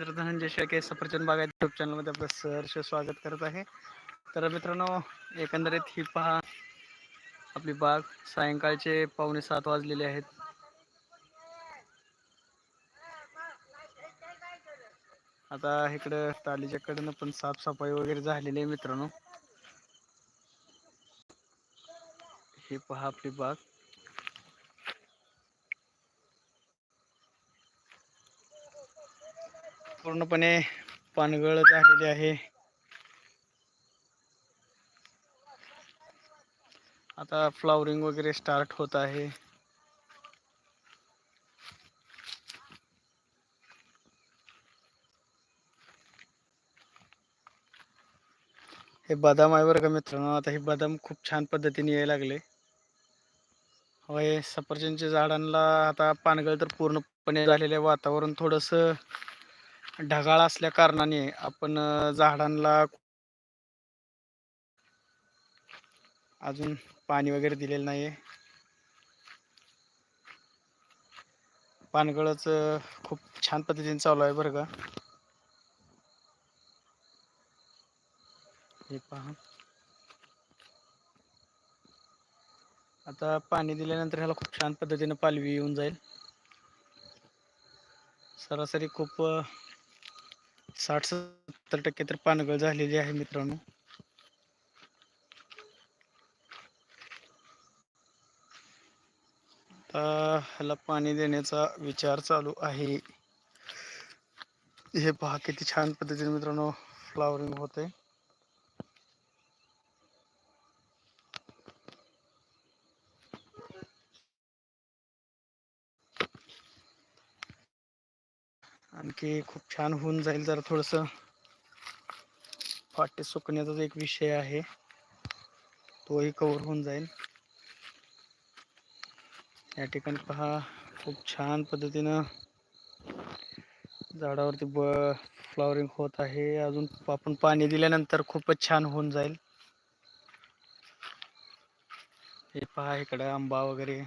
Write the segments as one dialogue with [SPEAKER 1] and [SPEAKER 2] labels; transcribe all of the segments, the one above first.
[SPEAKER 1] तर धनंजय शेळके सफरचंद बागा युट्यूब चॅनलमध्ये आपलं सहर्ष स्वागत करत आहे. तर मित्रांनो एकंदरीत ही पहा आपली बाग सायंकाळचे पावणे सात वाजलेले आहेत. आता इकडं तालीच्या कडनं पण साफसफाई वगैरे झालेली आहे मित्रांनो. ही पहा आपली बाग. पूर्णपणे पानगळ झालेली आहे. आता फ्लावरिंग वगैरे स्टार्ट होत आहे. हे बदाम आहे बरं का मित्रांनो? आता हे बदाम खूप छान पद्धतीने यायला लागले. होय सफरचंदच्या झाडांना आता पानगळ तर पूर्णपणे झालेले आहे. वातावरण थोडंसं ढगाळ असल्या कारणाने आपण झाडांना अजून पाणी वगैरे दिलेलं नाही पानगळच खूप छान पद्धतीने चालू आहे बरं का. हे पहा. आता पाणी दिल्यानंतर ह्याला खूप छान पद्धतीने पालवी येऊन जाईल. सरासरी खूप साठ सत्तर टक्के तर पानगळ झालेली आहे मित्रांनो. आता ह्याला पाणी देण्याचा विचार चालू आहे. हे पहा किती छान पद्धतीने मित्रांनो फ्लावरिंग होते आणखी खूप छान होऊन जाईल. जरा थोडस फाटे सुकण्याचा एक विषय आहे तोही कवर होऊन जाईल. या ठिकाणी पहा खूप छान पद्धतीनं झाडावरती ब फ्लॉवरिंग होत आहे. अजून आपण पाणी दिल्यानंतर खूपच छान होऊन जाईल. हे पहा इकडं आंबा वगैरे.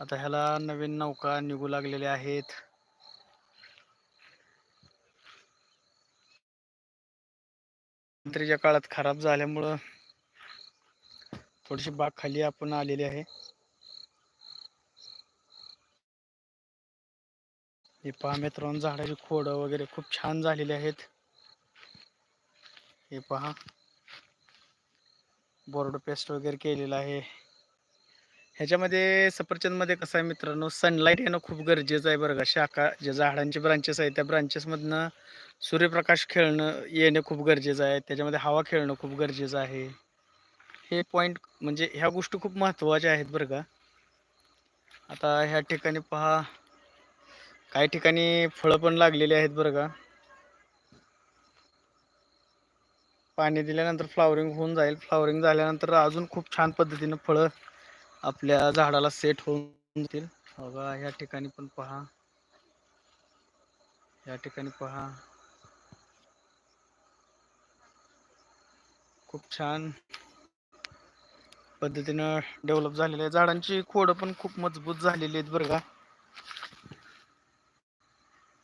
[SPEAKER 1] आता ह्याला नवीन नौका निघू लागलेल्या आहेत. नंतरच्या काळात खराब झाल्यामुळं थोडीशी बाग खाली आपण आलेली आहे. हे पहा मित्रांनो झाडाची खोड वगैरे खूप छान झालेली आहेत. हे पहा. बोर्ड पेस्ट वगैरे केलेलं आहे. ह्याच्यामध्ये सफरचंदमध्ये कसं आहे मित्रांनो सनलाईट येणं खूप गरजेचं आहे बरं का. शाखा ज्या झाडांचे ब्रांचेस आहे त्या ब्रांचेसमधनं सूर्यप्रकाश खेळणं येणं खूप गरजेचं आहे. त्याच्यामध्ये हवा खेळणं खूप गरजेचं आहे. हे पॉईंट म्हणजे ह्या गोष्टी खूप महत्त्वाच्या आहेत बरं का. आता ह्या ठिकाणी पहा काही ठिकाणी फळं पण लागलेली आहेत बरं का. पाणी दिल्यानंतर फ्लावरिंग होऊन जाईल. फ्लावरिंग झाल्यानंतर अजून खूप छान पद्धतीनं फळं आपल्या झाडाला सेट होऊन जातील. बघा या ठिकाणी पण पहा. या ठिकाणी पहा. खूप छान पद्धतीनं डेव्हलप झालेलं आहे. झाडांची खोडं पण खूप मजबूत झालेली आहेत बरं का.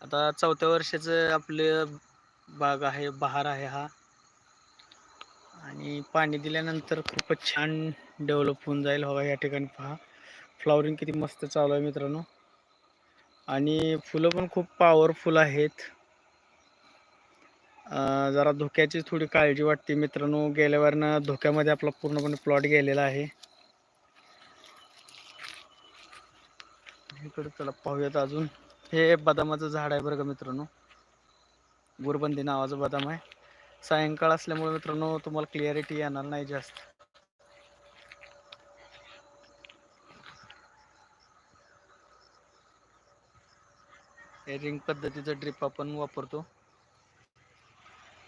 [SPEAKER 1] आता चौथ्या वर्षाचं आपले बाग आहे बहार आहे हा. आणि पाणी दिल्यानंतर खूपच छान डेव्हलप होऊन जाईल. हवा या ठिकाणी पहा. फ्लॉवरिंग किती मस्त चालू आहे मित्रांनो. आणि फुलं पण खूप पॉवरफुल आहेत. जरा धोक्याची थोडी काळजी वाटते मित्रांनो. गेल्या वारनं धोक्यामध्ये आपला पूर्णपणे प्लॉट गेलेला आहे. इकडे चला पाहूयात अजून. हे बदामाचं झाड आहे बरं का मित्रांनो. गुरबंदी नावाचं बदाम आहे. सायंकाळ असल्यामुळे मित्रांनो तुम्हाला क्लिअरिटी येणार नाही जास्त. हे रिंग पद्धतीचं ड्रिप आपण वापरतो.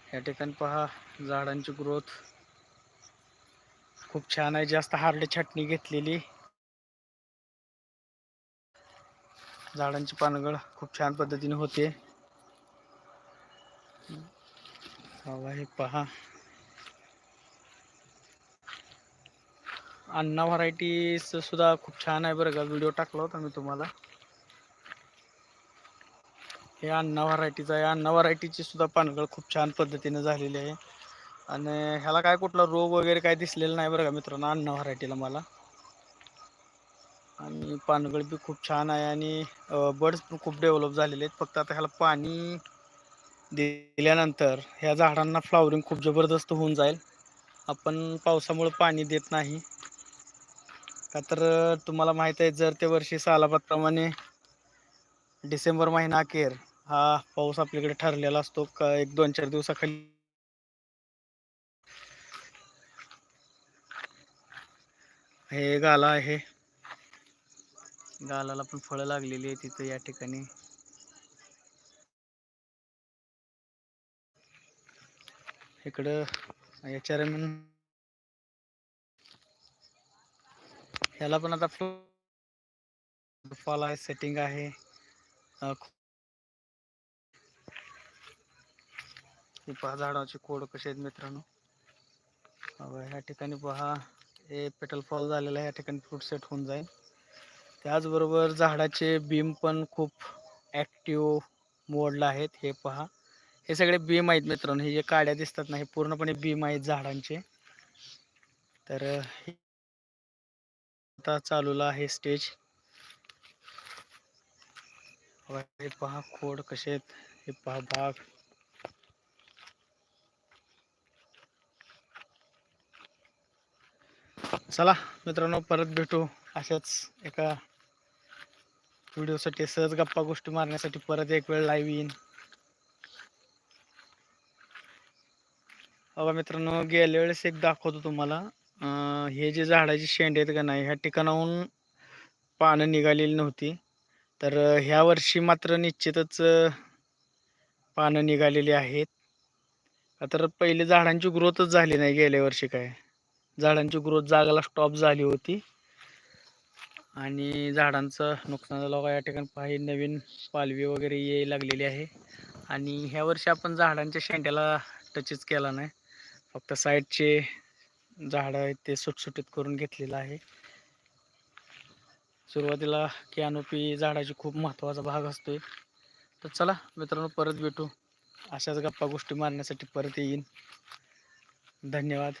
[SPEAKER 1] या ठिकाणी पहा झाडांची ग्रोथ खूप छान आहे जास्त हार्ड छाटणी घेतलेली. झाडांची पानगळ खूप छान पद्धतीने होते. हवा हे पहा. अण्णा व्हरायटीज सुद्धा खूप छान आहे बरं का. व्हिडिओ टाकला होता मी तुम्हाला. हे अण्णा व्हरायटीचं आहे. अण्णा व्हरायटीची सुद्धा पानगळ खूप छान पद्धतीने झालेली आहे. आणि ह्याला काय कुठला रोग वगैरे काय दिसलेला नाही बरं का मित्रांनो अण्णा व्हरायटीला मला. आणि पानगळ बी खूप छान आहे आणि बर्ड्स पण खूप डेव्हलप झालेले आहेत. फक्त आता ह्याला पाणी दिल्यानंतर ह्या झाडांना फ्लावरिंग खूप जबरदस्त होऊन जाईल. आपण पावसामुळं पाणी देत नाही. का तर तुम्हाला माहीत आहे जर ते वर्षी सालाबादप्रमाणे डिसेंबर महिना अखेर हा पाऊस आपल्याकडे ठरलेला असतो का एक दोन चार दिवसाखाली. हे गाला आहे. गालाला पण फळं लागलेली आहे तिथं या ठिकाणी. इकडं याच्या ह्याला पण आता फॉल आहे सेटिंग आहे. पहा झाडाची कोड कसे आहेत मित्रांनो. ह्या ठिकाणी पहा हे पेटल फॉल झालेला आहे या ठिकाणी फ्रूट सेट होऊन जाईल. त्याचबरोबर झाडाचे बीम पण खूप ॲक्टिव्ह मोडला आहेत हे पहा. हे सगळे बीम आहेत मित्रांनो. हे जे काड्या दिसतात ना हे पूर्णपणे बीम आहेत झाडांचे. तर आता चालूला आहे स्टेज. हे पहा खोड कसे आहेत. हे पहा भाग चला मित्रांनो परत भेटू अशाच एका व्हिडिओसाठी सहज गप्पा गोष्टी मारण्यासाठी परत एक वेळ लाईव्ह येईन. बघा मित्रांनो गेल्या वेळेस एक दाखवतो तुम्हाला. हे जे झाडाची शेंड आहेत का नाही ह्या ठिकाणाहून पानं निघालेली नव्हती. तर ह्या वर्षी मात्र निश्चितच पानं निघालेली आहेत. तर पहिले झाडांची ग्रोथच झाली नाही गेल्या वर्षी काय. झाडांची ग्रोथ जागाला स्टॉप झाली होती. आणि झाडांचं नुकसान झालं या ठिकाणी पाहि नवीन पालवी वगैरे ये लागलेली आहे. आणि ह्या वर्षी आपण झाडांच्या शेंड्याला टचच केला नाही. फक्त साईडचे झाडं आहेत ते सुटसुटीत करून घेतलेलं आहे. सुरुवातीला कॅनोपी झाडाची खूप महत्त्वाचा भाग असतोय. तर चला मित्रांनो परत भेटू. अशाच गप्पा गोष्टी मारण्यासाठी परत येईन. धन्यवाद.